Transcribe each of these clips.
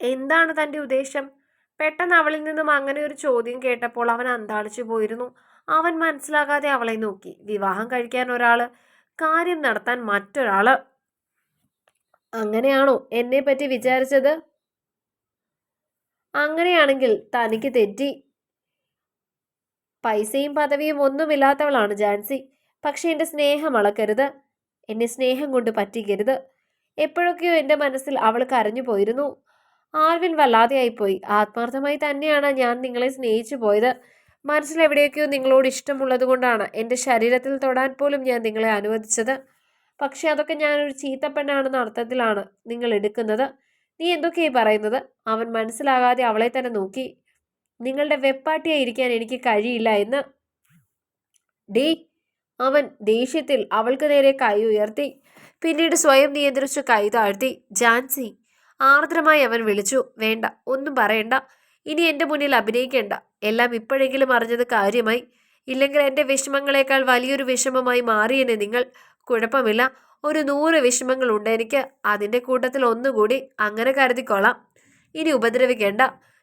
എന്താണ് തന്റെ ഉദ്ദേശം? പെട്ടെന്ന് അവളിൽ നിന്നും അങ്ങനെ ഒരു ചോദ്യം കേട്ടപ്പോൾ അവൻ അന്താളിച്ചു പോയിരുന്നു. അവൻ മനസ്സിലാകാതെ അവളെ നോക്കി. വിവാഹം കഴിക്കാൻ ഒരാൾ കാര്യം നടത്താൻ മറ്റൊരാൾ. അങ്ങനെയാണോ എന്നെ പറ്റി വിചാരിച്ചത്? അങ്ങനെയാണെങ്കിൽ തനിക്ക് തെറ്റി. പൈസയും പദവിയും ഒന്നുമില്ലാത്തവളാണ് ജാൻസി. പക്ഷെ എന്റെ സ്നേഹം അളക്കരുത്. എന്നെ സ്നേഹം കൊണ്ട് പറ്റിക്കരുത്. എപ്പോഴൊക്കെയോ എന്റെ മനസ്സിൽ അവൾ കരഞ്ഞു പോയിരുന്നു ആൽവിൻ വല്ലാതെയായിപ്പോയി. ആത്മാർത്ഥമായി തന്നെയാണ് ഞാൻ നിങ്ങളെ സ്നേഹിച്ചു പോയത്. മനസ്സിൽ എവിടെയൊക്കെയോ നിങ്ങളോട് ഇഷ്ടമുള്ളത് കൊണ്ടാണ് എന്റെ ശരീരത്തിൽ തൊടാൻ പോലും ഞാൻ നിങ്ങളെ അനുവദിച്ചത്. പക്ഷേ അതൊക്കെ ഞാനൊരു ചീത്തപ്പെണ്ണാണെന്ന അർത്ഥത്തിലാണ് നിങ്ങൾ എടുക്കുന്നത്. നീ എന്തൊക്കെയായി പറയുന്നത്? അവൻ മനസ്സിലാകാതെ അവളെ തന്നെ നോക്കി. നിങ്ങളുടെ വെപ്പാട്ടിയായിരിക്കാൻ എനിക്ക് കഴിയില്ല എന്ന്. ഡീ അവൻ ദേഷ്യത്തിൽ അവൾക്ക് നേരെ കൈ ഉയർത്തി. പിന്നീട് സ്വയം നിയന്ത്രിച്ച് കൈ താഴ്ത്തി. ജാൻസി ആർദ്രമായി അവൻ വിളിച്ചു വേണ്ട ഒന്നും പറയണ്ട. ഇനി എന്റെ മുന്നിൽ അഭിനയിക്കേണ്ട. എല്ലാം ഇപ്പോഴെങ്കിലും അറിഞ്ഞത് കാര്യമായി. ഇല്ലെങ്കിൽ എന്റെ വിഷമങ്ങളെക്കാൾ വലിയൊരു വിഷമമായി മാറിയെന്നെ നിങ്ങൾ. കുഴപ്പമില്ല ഒരു നൂറ് വിഷമങ്ങളുണ്ട് എനിക്ക്. അതിന്റെ കൂട്ടത്തിൽ ഒന്നുകൂടി അങ്ങനെ കരുതിക്കോളാം ഇനി ഉപദ്രവിക്കേണ്ട.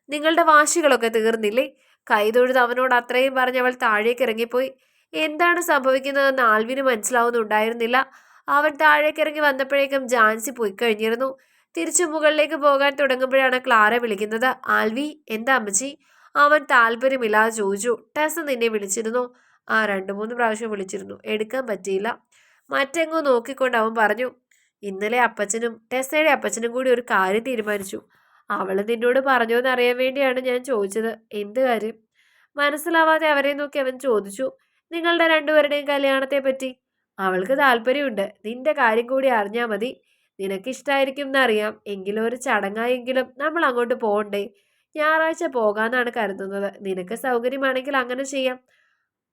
നിങ്ങളുടെ വാശികളൊക്കെ തീർന്നില്ലേ? കൈതൊഴുത് അവനോട് അത്രയും പറഞ്ഞ് അവൾ താഴേക്ക് ഇറങ്ങിപ്പോയി. എന്താണ് സംഭവിക്കുന്നതെന്ന് ആൽവിന് മനസ്സിലാവുന്നുണ്ടായിരുന്നില്ല. അവൻ താഴേക്കിറങ്ങി വന്നപ്പോഴേക്കും ജാൻസി പോയി കഴിഞ്ഞിരുന്നു. തിരിച്ചു മുകളിലേക്ക് പോകാൻ തുടങ്ങുമ്പോഴാണ് ക്ലാറ വിളിക്കുന്നത്. ആൽവി എന്താ അമ്മച്ചി? അവൻ താല്പര്യമില്ലാതെ ചോദിച്ചു. ടെസ് നിന്നെ വിളിച്ചിരുന്നു. ആ രണ്ടു മൂന്ന് പ്രാവശ്യം വിളിച്ചിരുന്നു. എടുക്കാൻ പറ്റിയില്ല. മറ്റെങ്ങോ നോക്കിക്കൊണ്ട് അവൻ പറഞ്ഞു ഇന്നലെ അപ്പച്ചനും ടെസ്സയുടെ അപ്പച്ചനും കൂടി ഒരു കാര്യം തീരുമാനിച്ചു. അവൾ നിന്നോട് പറഞ്ഞോ എന്നറിയാൻ വേണ്ടിയാണ് ഞാൻ ചോദിച്ചത്. എന്ത് കാര്യം? മനസ്സിലാവാതെ അവരെ നോക്കി അവൻ ചോദിച്ചു നിങ്ങളുടെ രണ്ടുപേരുടെയും കല്യാണത്തെ പറ്റി അവൾക്ക് താല്പര്യമുണ്ട് നിന്റെ കാര്യം കൂടി അറിഞ്ഞാൽ മതി. നിനക്കിഷ്ടായിരിക്കും എന്നറിയാം എങ്കിലും ഒരു ചടങ്ങായെങ്കിലും നമ്മൾ അങ്ങോട്ട് പോകണ്ടേ ഞായറാഴ്ച പോകാന്നാണ് കരുതുന്നത്. നിനക്ക് സൗകര്യമാണെങ്കിൽ അങ്ങനെ ചെയ്യാം.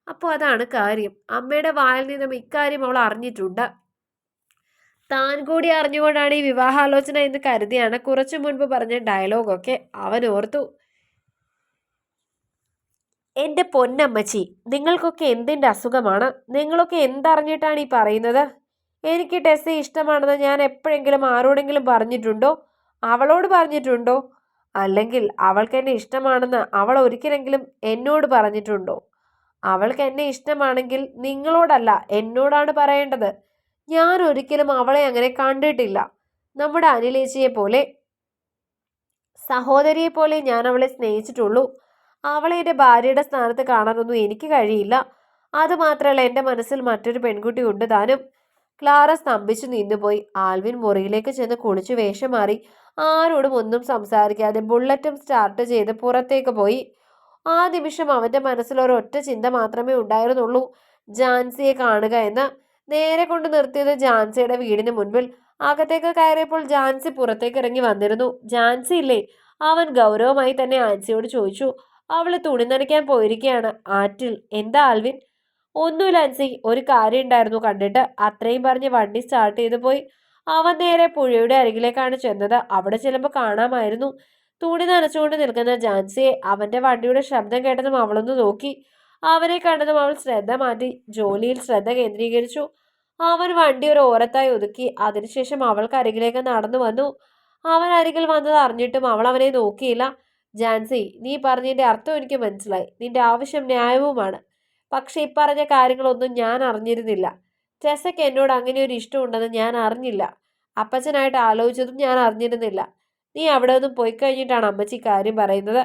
അപ്പോൾ അതാണ് കാര്യം. അമ്മയുടെ വായിൽ നിന്നും ഇക്കാര്യം അവൾ അറിഞ്ഞിട്ടുണ്ട്. താൻ കൂടി അറിഞ്ഞുകൊണ്ടാണ് ഈ വിവാഹാലോചന എന്ന് കരുതിയാണ് കുറച്ചു മുൻപ് പറഞ്ഞ ഡയലോഗൊക്കെ അവൻ ഓർത്തു. എന്റെ പൊന്നമ്മച്ചി നിങ്ങൾക്കൊക്കെ എന്തിന്റെ അസുഖമാണ്? നിങ്ങളൊക്കെ എന്തറിഞ്ഞിട്ടാണ് ഈ പറയുന്നത്? എനിക്ക് ടെസ്സി ഇഷ്ടമാണെന്ന് ഞാൻ എപ്പോഴെങ്കിലും ആരോടെങ്കിലും പറഞ്ഞിട്ടുണ്ടോ? അവളോട് പറഞ്ഞിട്ടുണ്ടോ? അല്ലെങ്കിൽ അവൾക്ക് എന്നെ ഇഷ്ടമാണെന്ന് അവൾ ഒരിക്കലെങ്കിലും എന്നോട് പറഞ്ഞിട്ടുണ്ടോ? അവൾക്ക് എന്നെ ഇഷ്ടമാണെങ്കിൽ നിങ്ങളോടല്ല എന്നോടാണ് പറയേണ്ടത്. ഞാൻ ഒരിക്കലും അവളെ അങ്ങനെ കണ്ടിട്ടില്ല. നമ്മുടെ അനിലേച്ചിയെ പോലെ സഹോദരിയെ പോലെ ഞാൻ അവളെ സ്നേഹിച്ചിട്ടുള്ളൂ. അവളെ എന്റെ ഭാര്യയുടെ സ്ഥാനത്ത് കാണാനൊന്നും എനിക്ക് കഴിയില്ല. അതുമാത്രമല്ല എന്റെ മനസ്സിൽ മറ്റൊരു പെൺകുട്ടി ഉണ്ട് താനും. ക്ലാര സ്തംഭിച്ച് നിന്നുപോയി ആൽവിൻ മുറിയിലേക്ക് ചെന്ന് കുളിച്ചു വേഷം മാറി. ആരോടും ഒന്നും സംസാരിക്കാതെ ബുള്ളറ്റും സ്റ്റാർട്ട് ചെയ്ത് പുറത്തേക്ക് പോയി. ആ നിമിഷം അവന്റെ മനസ്സിൽ ഒരൊറ്റ ചിന്ത മാത്രമേ ഉണ്ടായിരുന്നുള്ളൂ. ജാൻസിയെ കാണുക എന്ന്. നേരെ കൊണ്ട് നിർത്തിയത് ജാൻസിയുടെ വീടിന് മുൻപിൽ. അകത്തേക്ക് കയറിയപ്പോൾ ജാൻസി പുറത്തേക്ക് ഇറങ്ങി വന്നിരുന്നു. ജാൻസി ഇല്ലേ അവൻ ഗൗരവമായി തന്നെ ആൻസിയോട് ചോദിച്ചു. അവൾ തുണി നനയ്ക്കാൻ പോയിരിക്കുകയാണ് ആറ്റിൽ. എന്താ ആൽവിൻ? ഒന്നുമില്ല അൻസി. ഒരു കാര്യം ഉണ്ടായിരുന്നു കണ്ടിട്ട്. അത്രയും പറഞ്ഞ് വണ്ടി സ്റ്റാർട്ട് ചെയ്തു പോയി. അവൻ നേരെ പുഴയുടെ അരികിലേക്കാണ് ചെന്നത്. അവിടെ ചെല്ലുമ്പോൾ കാണാമായിരുന്നു. തുണി നനച്ചുകൊണ്ട് നിൽക്കുന്ന ജാൻസിയെ അവന്റെ വണ്ടിയുടെ ശബ്ദം കേട്ടതും അവളൊന്ന് നോക്കി. അവനെ കണ്ടതും അവൾ ശ്രദ്ധ മാറ്റി. ജോലിയിൽ ശ്രദ്ധ കേന്ദ്രീകരിച്ചു. അവൻ വണ്ടി ഒരു ഓരത്തായി ഒതുക്കി. അതിനുശേഷം അവൾക്ക് അരികിലേക്ക് നടന്നു വന്നു. അവൻ അരികിൽ വന്നത് അറിഞ്ഞിട്ടും അവൾ അവനെ നോക്കിയില്ല. ജാൻസി നീ പറഞ്ഞതിന്റെ അർത്ഥം എനിക്ക് മനസ്സിലായി. നിന്റെ ആവശ്യം ന്യായവുമാണ്. പക്ഷെ ഇപ്പറഞ്ഞ കാര്യങ്ങളൊന്നും ഞാൻ അറിഞ്ഞിരുന്നില്ല. ടെസയ്ക്ക് എന്നോട് അങ്ങനെ ഒരു ഇഷ്ടം ഉണ്ടെന്ന് ഞാൻ അറിഞ്ഞില്ല. അപ്പച്ചനായിട്ട് ആലോചിച്ചതും ഞാൻ അറിഞ്ഞിരുന്നില്ല. നീ അവിടെ ഒന്നും പോയി കഴിഞ്ഞിട്ടാണ് അമ്മച്ചി കാര്യം പറയുന്നത്.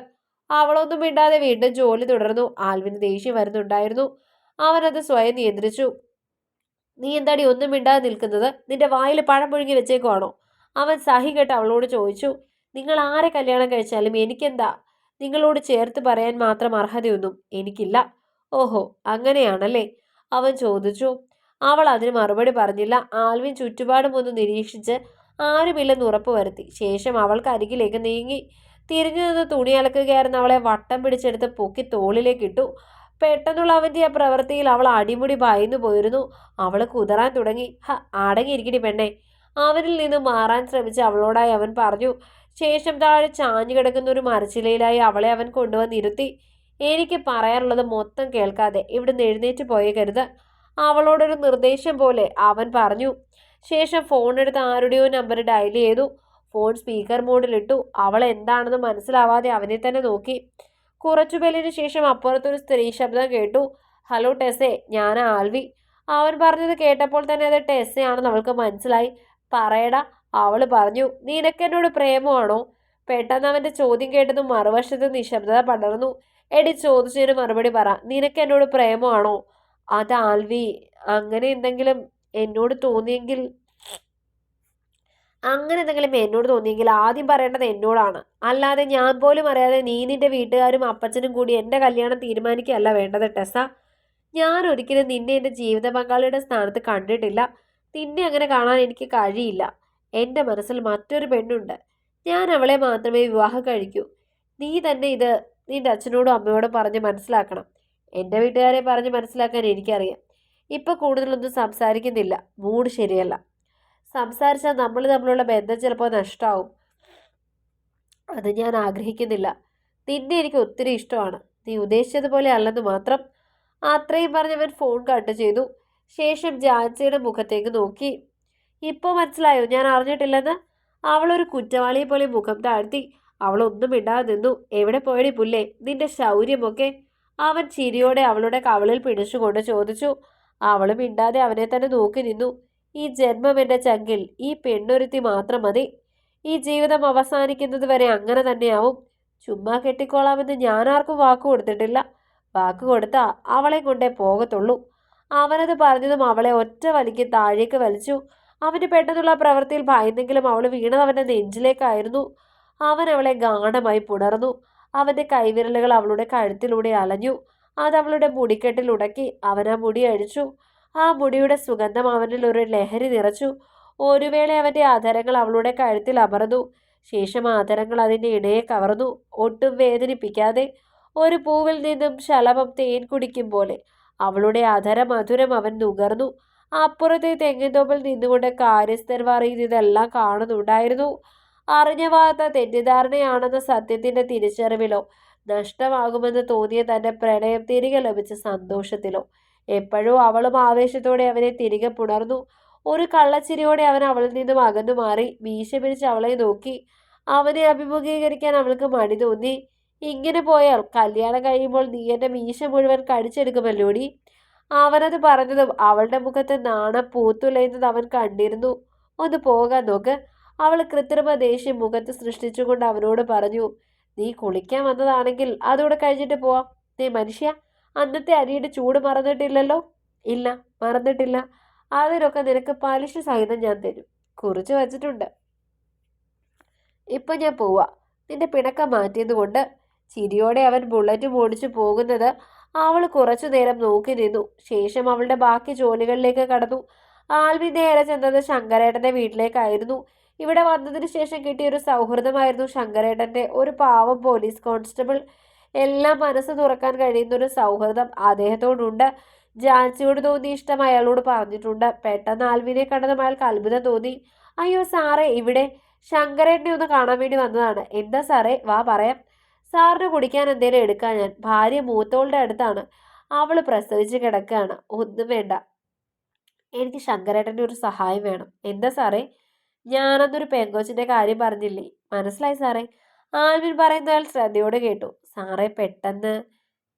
അവളൊന്നും മിണ്ടാതെ വീണ്ടും ജോലി തുടർന്നു. ആൽവിന് ദേഷ്യം വരുന്നുണ്ടായിരുന്നു. അവനത് സ്വയം നിയന്ത്രിച്ചു. നീ എന്താടി ഒന്നും മിണ്ടാതെ നിൽക്കുന്നത്? നിന്റെ വായിൽ പഴം പുഴുങ്ങി വെച്ചേക്കുവാണോ? അവൻ സഹി കേട്ട് അവളോട് ചോദിച്ചു. നിങ്ങൾ ആരെ കല്യാണം കഴിച്ചാലും എനിക്കെന്താ? നിങ്ങളോട് ചേർത്ത് പറയാൻ മാത്രം അർഹതയൊന്നും എനിക്കില്ല. ഓഹോ അങ്ങനെയാണല്ലേ? അവൻ ചോദിച്ചു. അവൾ അതിന് മറുപടി പറഞ്ഞില്ല. ആൽവിൻ ചുറ്റുപാടും ഒന്ന് നിരീക്ഷിച്ച് ആരുമില്ലെന്ന് ഉറപ്പ് വരുത്തി. ശേഷം അവൾക്ക് അരികിലേക്ക് നീങ്ങി തിരിഞ്ഞു നിന്ന് തുണി അലക്കുകയായിരുന്ന അവളെ വട്ടം പിടിച്ചെടുത്ത് പൊക്കി തോളിലേക്ക് ഇട്ടു. പെട്ടെന്നുള്ള അവന്റെ ആ പ്രവൃത്തിയിൽ അവൾ അടിമുടി ഭയന്നു പോയിരുന്നു. അവൾ കുതറാൻ തുടങ്ങി. ഹ അടങ്ങിയിരിക്കണി പെണ്ണെ. അവനിൽ നിന്ന് മാറാൻ ശ്രമിച്ച് അവളോടായി അവൻ പറഞ്ഞു. ശേഷം താഴെ ചാഞ്ഞു കിടക്കുന്ന ഒരു മരച്ചിലയിലായി അവളെ അവൻ കൊണ്ടുവന്നിരുത്തി. എനിക്ക് പറയാറുള്ളത് മൊത്തം കേൾക്കാതെ ഇവിടുന്ന് എഴുന്നേറ്റ് പോയേക്കരുത്. അവളോടൊരു നിർദ്ദേശം പോലെ അവൻ പറഞ്ഞു. ശേഷം ഫോൺ എടുത്ത് ആരുടെയോ നമ്പർ ഡയൽ ചെയ്തു. ഫോൺ സ്പീക്കർ മോഡിലിട്ടു അവൾ എന്താണെന്ന് മനസ്സിലാവാതെ അവനെ തന്നെ നോക്കി. കുറച്ചു പേലിന് ശേഷം അപ്പുറത്തൊരു സ്ത്രീ ശബ്ദം കേട്ടു. ഹലോ ടെസ്സെ ഞാൻ ആൽവി. അവൻ പറഞ്ഞത് കേട്ടപ്പോൾ തന്നെ അത് ടെസ്സയാണെന്ന് അവൾക്ക് മനസ്സിലായി. പറയടാ അവൾ പറഞ്ഞു. നിനക്കെന്നോട് പ്രേമമാണോ? പെട്ടെന്ന് അവന്റെ ചോദ്യം കേട്ടതും മറുവശത്ത് നിശബ്ദത പടർന്നു. എടി ചോദിച്ചതിന് മറുപടി പറ. നിനക്ക് എന്നോട് പ്രേമമാണോ? അത് ആൽവി അങ്ങനെ എന്തെങ്കിലും എന്നോട് തോന്നിയെങ്കിൽ അങ്ങനെ എന്തെങ്കിലും എന്നോട് തോന്നിയെങ്കിൽ ആദ്യം പറയേണ്ടത് എന്നോടാണ്. അല്ലാതെ ഞാൻ പോലും അറിയാതെ നീ നിന്റെ വീട്ടുകാരും അപ്പച്ചനും കൂടി എന്റെ കല്യാണം തീരുമാനിക്കുകയല്ല വേണ്ടത് ടെസ. ഞാൻ ഒരിക്കലും നിന്നെ എന്റെ ജീവിത പങ്കാളിയുടെ സ്ഥാനത്ത് കണ്ടിട്ടില്ല. നിന്നെ അങ്ങനെ കാണാൻ എനിക്ക് കഴിയില്ല. എന്റെ മനസ്സിൽ മറ്റൊരു പെണ്ണുണ്ട്. ഞാൻ അവളെ മാത്രമേ വിവാഹം കഴിക്കൂ. നീ തന്നെ ഇത് നിന്റെ അച്ഛനോടും അമ്മയോടും പറഞ്ഞ് മനസ്സിലാക്കണം. എന്റെ വീട്ടുകാരെ പറഞ്ഞ് മനസ്സിലാക്കാൻ എനിക്കറിയാം. ഇപ്പോൾ കൂടുതലൊന്നും സംസാരിക്കുന്നില്ല. മൂഡ് ശരിയല്ല. സംസാരിച്ചാൽ നമ്മൾ തമ്മിലുള്ള ബന്ധം ചിലപ്പോൾ നഷ്ടമാവും അത് ഞാൻ ആഗ്രഹിക്കുന്നില്ല. നിന്നെ എനിക്ക് ഒത്തിരി ഇഷ്ടമാണ്. നീ ഉദ്ദേശിച്ചതുപോലെ അല്ലെന്ന് മാത്രം അത്രയും പറഞ്ഞവൻ ഫോൺ കട്ട് ചെയ്തു. ശേഷം ജാൻസിയുടെ മുഖത്തേക്ക് നോക്കി. ഇപ്പോൾ മനസ്സിലായോ? ഞാൻ അറിഞ്ഞിട്ടില്ലെന്ന്? അവളൊരു കുറ്റവാളിയെ പോലെ മുഖം താഴ്ത്തി. അവളൊന്നും ഇടാതെ നിന്നു. എവിടെ പോയടി പുല്ലേ? നിന്റെ ശൗര്യമൊക്കെ? അവൻ ചിരിയോടെ അവളുടെ കവളിൽ പിടിച്ചുകൊണ്ട് ചോദിച്ചു. അവളും ഇണ്ടാതെ അവനെ തന്നെ നോക്കി നിന്നു. ഈ ജന്മം എന്റെ ചങ്കിൽ. ഈ പെണ്ണൊരുത്തി മാത്രം മതി. ഈ ജീവിതം അവസാനിക്കുന്നത് വരെ അങ്ങനെ തന്നെയാവും. ചുമ്മാ കെട്ടിക്കോളാമെന്ന് ഞാൻ ആർക്കും വാക്ക് കൊടുത്തിട്ടില്ല. വാക്ക് കൊടുത്താ അവളെ കൊണ്ടേ പോകത്തുള്ളൂ. അവനത് പറഞ്ഞതും അവളെ ഒറ്റ വലിക്ക് താഴേക്ക് വലിച്ചു. അവന് പെട്ടെന്നുള്ള പ്രവൃത്തിയിൽ ഭയന്നെങ്കിലും അവൾ വീണത് അവന്റെ നെഞ്ചിലേക്കായിരുന്നു. അവൻ അവളെ ഗാഢമായി പുണർന്നു. അവന്റെ കൈവിരലുകൾ അവളുടെ കഴുത്തിലൂടെ അലഞ്ഞു. അത് അവളുടെ മുടിക്കെട്ടിൽ ഉടക്കി അവൻ ആ മുടി അഴിച്ചു. ആ മുടിയുടെ സുഗന്ധം അവനിൽ ഒരു ലഹരി നിറച്ചു. ഒരു വേള അവന്റെ ആധാരങ്ങൾ അവളുടെ കഴുത്തിൽ അമർന്നു. ശേഷം ആധാരങ്ങൾ അതിന്റെ ഇടയെ കവർന്നു. ഒട്ടും വേദനിപ്പിക്കാതെ ഒരു പൂവിൽ നിന്നും ശലഭം തേൻ കുടിക്കും പോലെ അവളുടെ ആധാരം മധുരം അവൻ നുകർന്നു. അപ്പുറത്തെ തെങ്ങിൻതോപ്പിൽ നിന്നുകൊണ്ട് കാര്യസ്ഥർ ഇതെല്ലാം കാണുന്നുണ്ടായിരുന്നു. അറിഞ്ഞ വാർത്ത തെറ്റിദ്ധാരണയാണെന്ന സത്യത്തിന്റെ തിരിച്ചറിവിലോ നഷ്ടമാകുമെന്ന് തോന്നിയ തന്റെ പ്രണയം തിരികെ ലഭിച്ച സന്തോഷത്തിലോ. എപ്പോഴും അവളും ആവേശത്തോടെ അവനെ തിരികെ പുണർന്നു. ഒരു കള്ളച്ചിരിയോടെ അവൻ അവളിൽ നിന്നും അകന്നു മാറി. മീശ പിടിച്ച് അവളെ നോക്കി. അവനെ അഭിമുഖീകരിക്കാൻ അവൾക്ക് മടി തോന്നി. ഇങ്ങനെ പോയാൽ കല്യാണം കഴിയുമ്പോൾ നീ എന്റെ മീശ മുഴുവൻ കടിച്ചെടുക്കുമല്ലോടി? അവനത് പറഞ്ഞതും അവളുടെ മുഖത്ത് നാണം പൂത്തുലയുന്നത് അവൻ കണ്ടിരുന്നു. ഒന്ന് പോകാൻ നോക്ക്. അവൾ കൃത്രിമ ദേഷ്യം മുഖത്ത് സൃഷ്ടിച്ചുകൊണ്ട് അവനോട് പറഞ്ഞു നീ കുളിക്കാൻ വന്നതാണെങ്കിൽ അതുകൂടെ കഴിഞ്ഞിട്ട് പോവാം. നീ മനുഷ്യ അന്നത്തെ അരിയുടെ ചൂട് മറന്നിട്ടില്ലല്ലോ? ഇല്ല മറന്നിട്ടില്ല. അതിനൊക്കെ നിനക്ക് പലിശ സഹിതം ഞാൻ തരും. കുറിച്ച് വച്ചിട്ടുണ്ട്. ഇപ്പൊ ഞാൻ പോവാ. നിന്റെ പിണക്കം മാറ്റിയതുകൊണ്ട് ചിരിയോടെ അവൻ ബുള്ളറ്റ് ഓടിച്ചു പോകുന്നത് അവൾ കുറച്ചു നേരം നോക്കി നിന്നു. ശേഷം അവളുടെ ബാക്കി ജോലികളിലേക്ക് കടന്നു. ആൽവി നേരെ ചെന്നത് ശങ്കരേട്ടന്റെ വീട്ടിലേക്കായിരുന്നു. ഇവിടെ വന്നതിന് ശേഷം കിട്ടിയ ഒരു സൗഹൃദമായിരുന്നു ശങ്കരേട്ടന്റെ ഒരു പാവം പോലീസ് കോൺസ്റ്റബിൾ. എല്ലാം മനസ്സ് തുറക്കാൻ കഴിയുന്ന ഒരു സൗഹൃദം അദ്ദേഹത്തോടുണ്ട്. ജാൻസിയോട് തോന്നിയ ഇഷ്ടം അയാളോട് പറഞ്ഞിട്ടുണ്ട്. പെട്ടെന്ന് ആൽവിനെ കണ്ടതും അയാൾക്ക് അത്ഭുതം തോന്നി. അയ്യോ സാറേ ഇവിടെ ശങ്കരേട്ടനെ ഒന്ന് കാണാൻ വേണ്ടി വന്നതാണ്. എന്താ സാറേ? വാ പറയാം. സാറിന് കുടിക്കാൻ എന്തേലും എടുക്കാൻ ഞാൻ ഭാര്യ മൂത്തോളുടെ അടുത്താണ്. അവൾ പ്രസവിച്ച് കിടക്കുകയാണ്. ഒന്നും വേണ്ട. എനിക്ക് ശങ്കരേട്ടന്റെ ഒരു സഹായം വേണം. എന്താ സാറേ? ഞാനന്നൊരു പെങ്കോച്ചിന്റെ കാര്യം പറഞ്ഞില്ലേ? മനസ്സിലായി സാറേ? ആൽവിൻ പറയുന്ന ആൾ ശ്രദ്ധയോടെ കേട്ടു. സാറേ പെട്ടെന്ന്.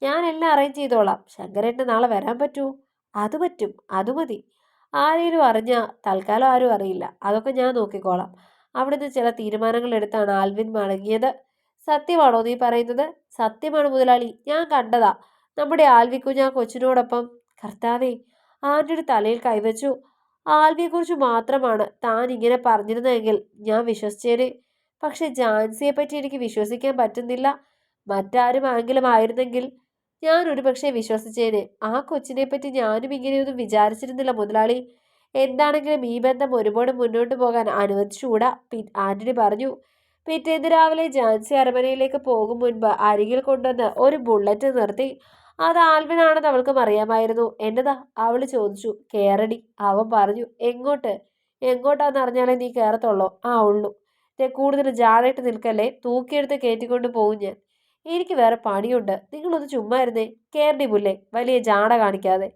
ഞാൻ എല്ലാം അറേഞ്ച് ചെയ്തോളാം. ശങ്കരേട്ടൻ നാളെ വരാൻ പറ്റുമോ അത് പറ്റും. അത് മതി. ആരെങ്കിലും അറിഞ്ഞാൽ തൽക്കാലം ആരും അറിയില്ല. അതൊക്കെ ഞാൻ നോക്കിക്കോളാം. അവിടുന്ന് ചില തീരുമാനങ്ങൾ എടുത്താണ് ആൽവിൻ മടങ്ങിയത്. സത്യമാണോ നീ പറയുന്നത്? സത്യമാണ് മുതലാളി ഞാൻ കണ്ടതാ. നമ്മുടെ ആൽവിക്കുഞ്ഞ കൊച്ചിനോടൊപ്പം കർത്താവേ ആന്റെ തലയിൽ കൈവച്ചു. ആൽവിയെക്കുറിച്ച് മാത്രമാണ് താൻ ഇങ്ങനെ പറഞ്ഞിരുന്നതെങ്കിൽ ഞാൻ വിശ്വസിച്ചേനെ. പക്ഷെ ജാൻസിയെ പറ്റി എനിക്ക് വിശ്വസിക്കാൻ പറ്റുന്നില്ല. മറ്റാരും ആങ്കിലും ആയിരുന്നെങ്കിൽ ഞാൻ ഒരു പക്ഷേ വിശ്വസിച്ചേനെ. ആ കൊച്ചിനെ പറ്റി ഞാനും ഇങ്ങനെയൊന്നും വിചാരിച്ചിരുന്നില്ല മുതലാളി. എന്താണെങ്കിലും ഈ ബന്ധം ഒരുപാട് മുന്നോട്ട് പോകാൻ അനുവദിച്ചുകൂടാ? പി ആന്റണി പറഞ്ഞു. പിറ്റേന്ന് രാവിലെ ജാൻസി അരമനയിലേക്ക് പോകും മുൻപ് അരികിൽ കൊണ്ടുവന്ന് ഒരു ബുള്ളറ്റ് നിർത്തി. അത് ആൽവിനാണെന്ന് അവൾക്കും അറിയാമായിരുന്നു. എന്നതാ? അവൾ ചോദിച്ചു. കേറടി അവൻ പറഞ്ഞു. എങ്ങോട്ട്? എങ്ങോട്ടാന്ന് അറിഞ്ഞാലേ നീ കയറത്തുള്ളോ ആ ഉള്ളൂ. കൂടുതൽ ജാടായിട്ട് നിൽക്കല്ലേ? തൂക്കിയെടുത്ത് കയറ്റിക്കൊണ്ട് പോകും ഞാൻ. എനിക്ക് വേറെ പണിയുണ്ട്. നിങ്ങളൊന്ന് ചുമ്മാ ഇരുന്നേ. പുല്ലേ? വലിയ ജാട കാണിക്കാതെ.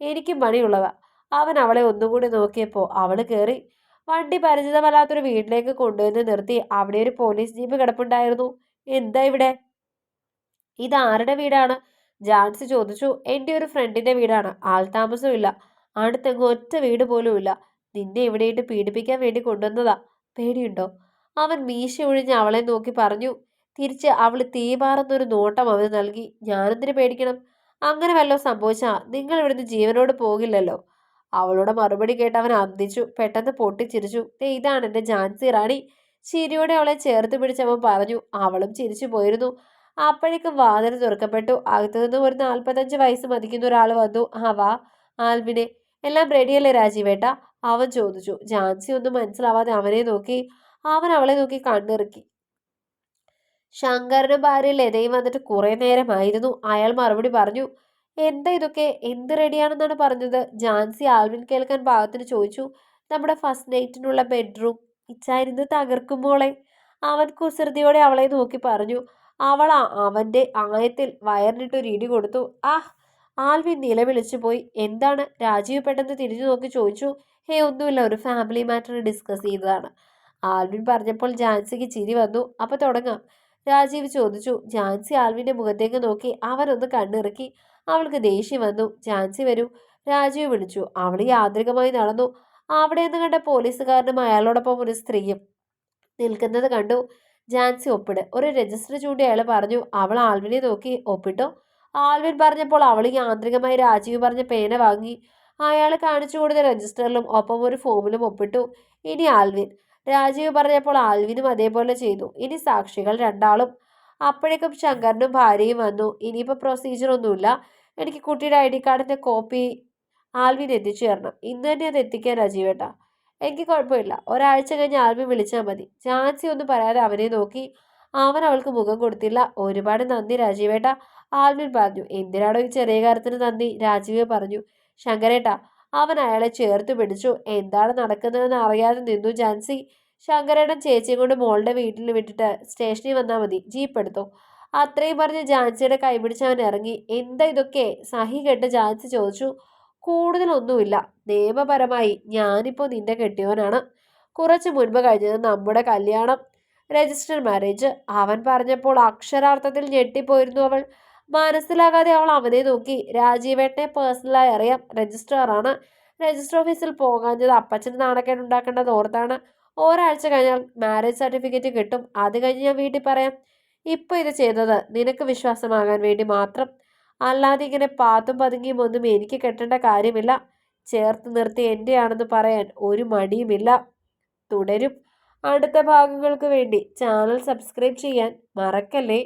എനിക്കും പണിയുള്ളതാ. അവൻ അവളെ ഒന്നുകൂടി നോക്കിയപ്പോൾ അവൾ കയറി വണ്ടി പരിചിതമല്ലാത്തൊരു വീട്ടിലേക്ക് കൊണ്ടുവന്ന് നിർത്തി. അവിടെ ഒരു പോലീസ് ജീപ്പ് കിടപ്പുണ്ടായിരുന്നു. എന്താ ഇവിടെ? ഇത് ആരുടെ വീടാണ്? ജാൻസി ചോദിച്ചു. എന്റെ ഒരു ഫ്രണ്ടിന്റെ വീടാണ്. ആൾ താമസമില്ല അടുത്തെങ്ങും ഒറ്റ വീട് പോലും ഇല്ല നിന്നെ ഇവിടെയിട്ട് പീഡിപ്പിക്കാൻ വേണ്ടി കൊണ്ടുവന്നതാ. പേടിയുണ്ടോ? അവൻ മീശ ഒഴിഞ്ഞ് അവളെ നോക്കി പറഞ്ഞു. തിരിച്ച് അവൾ തീപാറുന്നൊരു നോട്ടം അവന് നൽകി. ഞാനെന്തിനു പേടിക്കണം? അങ്ങനെ വല്ലതും സംഭവിച്ചാൽ നിങ്ങൾ ഇവിടുന്ന് ജീവനോട് പോകില്ലല്ലോ. അവളുടെ മറുപടി കേട്ട് അവൻ അന്തിച്ചു. പെട്ടെന്ന് പൊട്ടിച്ചിരിച്ചു. ദേ ഇതാണ് എന്റെ ജാൻസി റാണി. ചിരിയോടെ അവളെ ചേർത്ത് പിടിച്ചവൻ പറഞ്ഞു. അവളും ചിരിച്ചു പോയിരുന്നു. അപ്പോഴേക്കും വാതിൽ തുറക്കപ്പെട്ടു. അകത്തു നിന്ന് ഒരു നാൽപ്പത്തഞ്ച് വയസ്സ് മതിക്കുന്ന ഒരാൾ വന്നു. ആ വാ ആൽവിനെ. എല്ലാം റെഡിയല്ലേ രാജീവേട്ട? അവൻ ചോദിച്ചു. ജാൻസി ഒന്നും മനസ്സിലാവാതെ അവനെ നോക്കി. അവൻ അവളെ നോക്കി കണ്ണിറുക്കി. ശങ്കറിനും ഭാര്യ ലതയും വന്നിട്ട് കുറേ നേരമായിരുന്നു. അയാൾ മറുപടി പറഞ്ഞു. എന്താ ഇതൊക്കെ? എന്ത് റെഡിയാണെന്നാണ് പറഞ്ഞത്? ജാൻസി ആൽവിൻ കേൾക്കാൻ പാകത്തിന് ചോദിച്ചു. നമ്മുടെ ഫസ്റ്റ് നൈറ്റിനുള്ള ബെഡ്റൂം ഇച്ചായിരുന്നു തകർക്കുമ്പോളെ അവൻ കുസൃതിയോടെ അവളെ നോക്കി പറഞ്ഞു. അവൾ അവന്റെ ആയത്തിൽ വയറിനിട്ടൊരു ഇടി കൊടുത്തു. ആഹ് ആൽവിൻ നിലവിളിച്ചു പോയി. എന്താണ്? രാജീവ് പെട്ടെന്ന് തിരിഞ്ഞു നോക്കി ചോദിച്ചു. ഹേ ഒന്നുമില്ല ഒരു ഫാമിലി മാറ്റർ ഡിസ്കസ് ചെയ്തതാണ്. ആൽവിൻ പറഞ്ഞപ്പോൾ ജാൻസിക്ക് ചിരി വന്നു. അപ്പോൾ തുടങ്ങാം. രാജീവ് ചോദിച്ചു. ജാൻസി ആൽവിന്റെ മുഖത്തേക്ക് നോക്കി. അവനൊന്ന് കണ്ണിറുക്കി. അവൾക്ക് ദേഷ്യം വന്നു. ചാൻസി വരൂ. രാജീവ് വിളിച്ചു. അവൾ യാന്ത്രികമായി നടന്നു. അവിടെ നിന്ന് കണ്ട പോലീസുകാരനും അയാളോടൊപ്പം ഒരു സ്ത്രീയും നിൽക്കുന്നത് കണ്ടു. ജാൻസി ഒപ്പിട്. ഒരു രജിസ്റ്റർ ചൂണ്ടി അയാൾ പറഞ്ഞു. അവൾ ആൽവിനെ നോക്കി ഒപ്പിട്ടു. ആൽവിൻ പറഞ്ഞപ്പോൾ അവൾ യാന്ത്രികമായി രാജീവ് പറഞ്ഞ പേന വാങ്ങി. അയാൾ കാണിച്ചു കൊടുത്ത രജിസ്റ്ററിലും ഒപ്പം ഒരു ഫോമിലും ഒപ്പിട്ടു. ഇനി ആൽവിൻ. രാജീവ് പറഞ്ഞപ്പോൾ ആൽവിനും അതേപോലെ ചെയ്തു. ഇനി സാക്ഷികൾ രണ്ടാളും അപ്പോഴേക്കും ശങ്കറിനും ഭാര്യയും വന്നു. ഇനിയിപ്പോൾ പ്രൊസീജിയർ ഒന്നുമില്ല. എനിക്ക് കുട്ടിയുടെ ഐ ഡി കാർഡിന്റെ കോപ്പി ആൽവിൻ എത്തിച്ചു തരണം. ഇന്ന് തന്നെ അത് എത്തിക്കാൻ രാജീവേട്ടാ എനിക്ക് കുഴപ്പമില്ല. ഒരാഴ്ച കഴിഞ്ഞ് ആൽവിൻ വിളിച്ചാൽ മതി. ജാൻസി ഒന്നും പറയാതെ അവനെ നോക്കി അവൻ അവൾക്ക് മുഖം കൊടുത്തില്ല. ഒരുപാട് നന്ദി രാജീവേട്ട ആൽവിൻ പറഞ്ഞു എന്തിനാണോ ഈ ചെറിയ കാര്യത്തിന് നന്ദി? രാജീവ് പറഞ്ഞു ശങ്കരേട്ട അവൻ അയാളെ ചേർത്ത് പിടിച്ചു. എന്താണ് നടക്കുന്നതെന്ന് അറിയാതെ നിന്നു ജാൻസി. ശങ്കരേട്ടൻ ചേച്ചിയും കൊണ്ട് മോളുടെ വീട്ടിൽ വിട്ടിട്ട് സ്റ്റേഷനിൽ വന്നാൽ മതി. ജീപ്പ് എടുത്തു. അത്രയും പറഞ്ഞ് ജാൻസിയുടെ കൈ പിടിച്ചവൻ അവൻ ഇറങ്ങി. എന്താ ഇതൊക്കെ? സഹി കേട്ട് ജാൻസി ചോദിച്ചു. കൂടുതലൊന്നുമില്ല. നിയമപരമായി ഞാനിപ്പോൾ നിന്റെ കെട്ടിയവനാണ്. കുറച്ച് മുൻപ് കഴിഞ്ഞത് നമ്മുടെ കല്യാണം. Register marriage. അവൻ പറഞ്ഞപ്പോൾ അക്ഷരാർത്ഥത്തിൽ ഞെട്ടിപ്പോയിരുന്നു അവൾ. മനസ്സിലാകാതെ അവൾ അവനെ നോക്കി. രാജീവേട്ടനെ പേഴ്സണലായി അറിയാം. രജിസ്ട്രാറാണ്. രജിസ്റ്റർ ഓഫീസിൽ പോകാഞ്ഞത് അപ്പച്ചൻ നാണക്കേട് ഉണ്ടാക്കേണ്ടത് ഓർത്താണ്. ഒരാഴ്ച കഴിഞ്ഞാൽ മാരേജ് സർട്ടിഫിക്കറ്റ് കിട്ടും. അത് കഴിഞ്ഞ് ഞാൻ വീട്ടിൽ പറയാം ഇപ്പോൾ ഇത് ചെയ്തത് നിനക്ക് വിശ്വാസമാകാൻ വേണ്ടി മാത്രം. അല്ലാതെ ഇങ്ങനെ പാത്തും പതുങ്ങിയും ഒന്നും എനിക്ക് കെട്ടേണ്ട കാര്യമില്ല. ചേർത്ത് നിർത്തി എന്റെയാണെന്ന് പറയാൻ ഒരു മടിയുമില്ല. തുടരും. അടുത്ത ഭാഗങ്ങൾക്ക് വേണ്ടി ചാനൽ സബ്സ്ക്രൈബ് ചെയ്യാൻ മറക്കല്ലേ?